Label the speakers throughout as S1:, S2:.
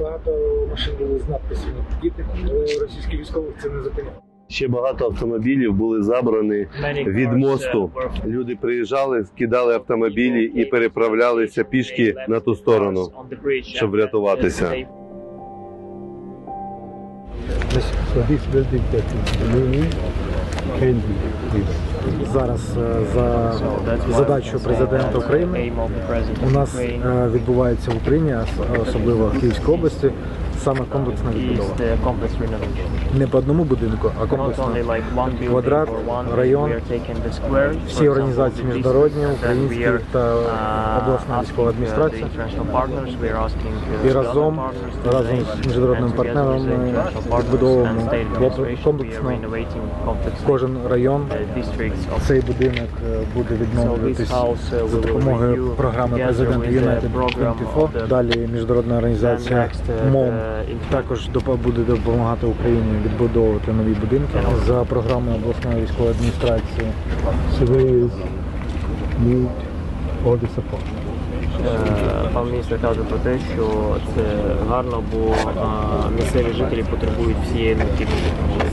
S1: Багато машин були з надписом «Діти», але російські військових це не зупиняло.
S2: Ще багато автомобілів були забрані від мосту. Люди приїжджали, скидали автомобілі і переправлялися пішки на ту сторону, щоб врятуватися.
S1: So this building that is remaining can be. Зараз е, за задачою президента України у нас е, відбувається в Україні, особливо в Київській області, саме комплексна відбудова. Не по одному будинку, а комплексно. Квадрат, район, всі організації міжнародні, українські та обласна військова адміністрація. І разом, разом з міжнародними партнерами відбудовуємо комплексно кожен район. Цей будинок е, буде відновлюватись за допомогою програми президента United 24. Далі міжнародна організація МОМ також буде допомагати Україні відбудовувати нові будинки за програмою обласної військової адміністрації. All the support.
S3: Е, Пан міністр каже про те, що це гарно, бо е, місцеві жителі потребують всієї необхідної допомоги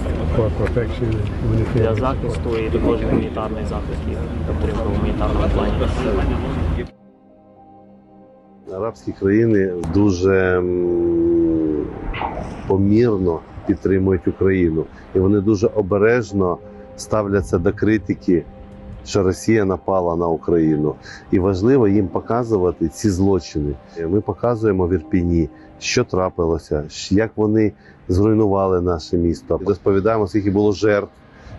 S3: для захисту і також гуманітарний захист їх, тобто в гуманітарному плані.
S2: Арабські країни дуже помірно підтримують Україну, і вони дуже обережно ставляться до критики, що Росія напала на Україну. І важливо їм показувати ці злочини. Ми показуємо в Ірпіні, що трапилося, як вони зруйнували наше місто. Розповідаємо, скільки було жертв,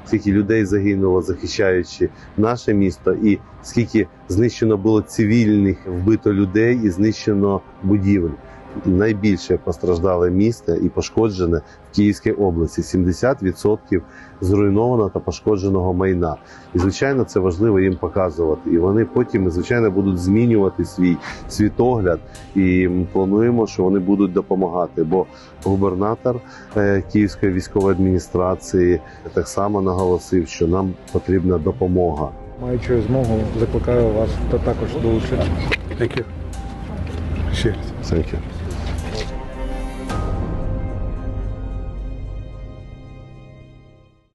S2: скільки людей загинуло, захищаючи наше місто, і скільки знищено було цивільних, вбито людей і знищено будівель. Найбільше постраждале місто і пошкоджене в Київській області 70% зруйнованого та пошкодженого майна. І звичайно, це важливо їм показувати. І вони потім, звичайно, будуть змінювати свій світогляд. І плануємо, що вони будуть допомагати. Бо губернатор е, Київської військової адміністрації так само наголосив, що нам потрібна допомога.
S1: Маючи змогу, закликаю вас та також долучитися.
S2: Thank you.
S1: Ще раз.
S2: Thank you.